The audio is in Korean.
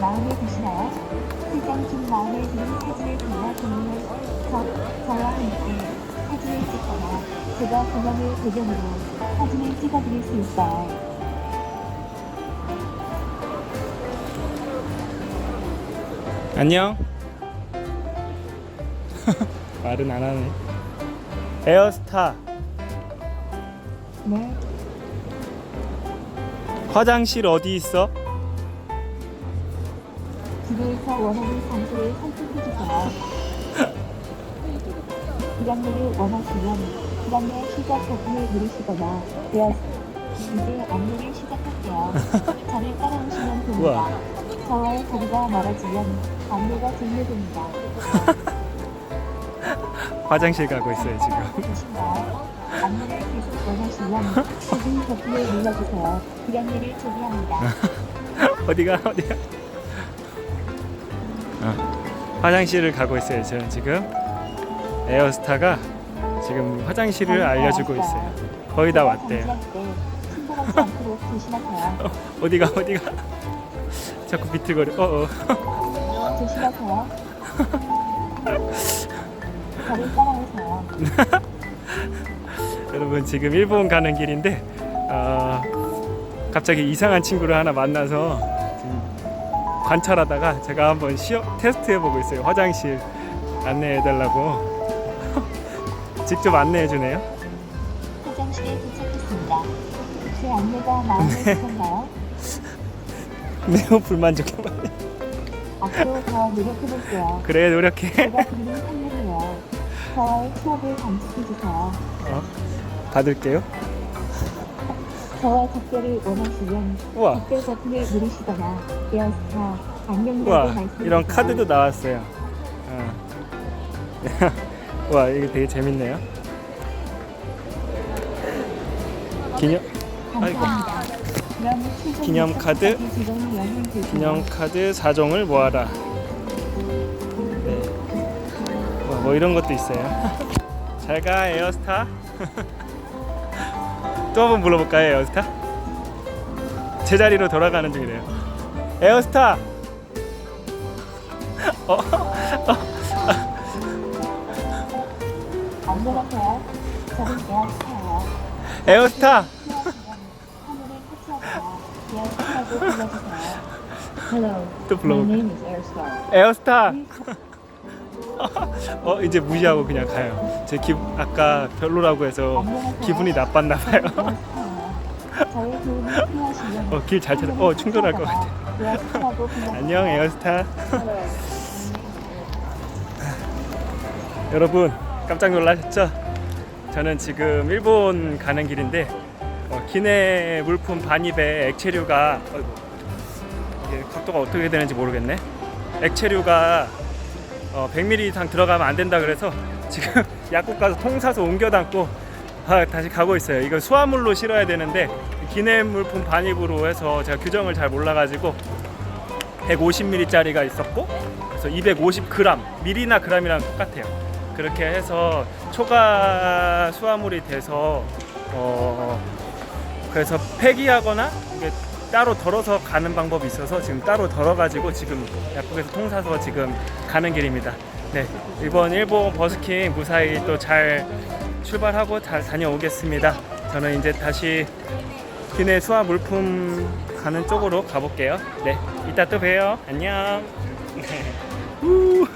마음에 드시나요? 세장 중 마음에 드는 사진을 골라 공유해 저, 저와 함께 사진을 찍거나 제가 공연을 배경으로 사진을 찍어드릴 수 있어요. 안녕. 말은 안 하네. 에어스타 네, 화장실 어디 있어? 기대에서 원하는 장소를 선택해주세요. 불안내를 원하시면 불안내 시작 버튼을 누르시거나 되었 이제 안내를 시작할게요. 저를 따라오시면 됩니다. 저와의 거리가 멀어지면 안내가 종료됩니다. 화장실 가고 있어요 지금. 하고 계신가요? 안내를 계속 원하시면 지금 버튼을 눌러주세요. 불안내를 준비합니다. 어디가 어디가? 어, 화장실을 가고 있어요. 저는 지금 에어스타가 지금 화장실을 알려주고 있어요. 거의 다 왔대요. 않도록 조심하세요. 어디가 어디가? 자꾸 비틀거려. 어 어. 조심하세요. 따라오세요. 여러분 지금 일본 가는 길인데 어, 갑자기 이상한 친구를 하나 만나서 지금 관찰하다가 제가 한번 시험 테스트 해보고 있어요. 화장실 안내해 달라고 직접 안내해 주네요. 화장실에 도착했습니다. 제 안내가 마음에 드셨나요? 매우 불만족해. 앞으로 더 노력해볼게요. 그래 노력해. 제가 드리는. 저와의 추억을 간직해주세요. 어, 받을게요. 저와 작별을 원하시면 우와 버튼을 누르시거나 에어스타 안녕이라고 우와 말씀해주세요. 이런 카드도 나왔어요. 어. 와 이게 되게 재밌네요. 기념 감사합니다. 그럼 최종 기념 카드. 기념 카드 4종을 모아라. 뭐, 뭐 이런 것도 있어요. 잘가 에어스타. 또 한 번 불러볼까요 에어스타? 제자리로 돌아가는 중이래요. 에어스타. 어? 안녕하세요. 저는 에어스타예요. 에어스타. Hello. 또 불러볼까? My name is Airstar. 에어스타. 어 이제 무시하고 그냥 가요. 제 기 아까 별로라고 해서. 기분이 나빴나 봐요. 에어스타예요. 저의 도움이 필요하시면 어길 잘 찾아. 어 충돌할 것 같아. 안녕 에어스타. 여러분 깜짝 놀라셨죠? 저는 지금 일본 가는 길인데 어, 기내 물품 반입에 액체류가 어이구, 이게 각도가 어떻게 되는지 모르겠네. 액체류가 어, 100ml 이상 들어가면 안 된다 그래서 지금 약국 가서 통 사서 옮겨 담고 아, 다시 가고 있어요. 이거 수화물로 실어야 되는데 기내 물품 반입으로 해서 제가 규정을 잘 몰라가지고 150ml짜리가 있었고 그래서 250g 미리나 g이랑 똑같아요. 그렇게 해서 초과 수화물이 돼서 어 그래서 폐기하거나 따로 덜어서 가는 방법이 있어서 지금 따로 덜어가지고 지금 약국에서 통 사서 지금 가는 길입니다. 네 이번 일본 버스킹 무사히 또 잘 출발하고 잘 다녀오겠습니다. 저는 이제 다시 기내 수화 물품 가는 쪽으로 가볼게요. 네, 이따 또 봬요. 안녕. 후.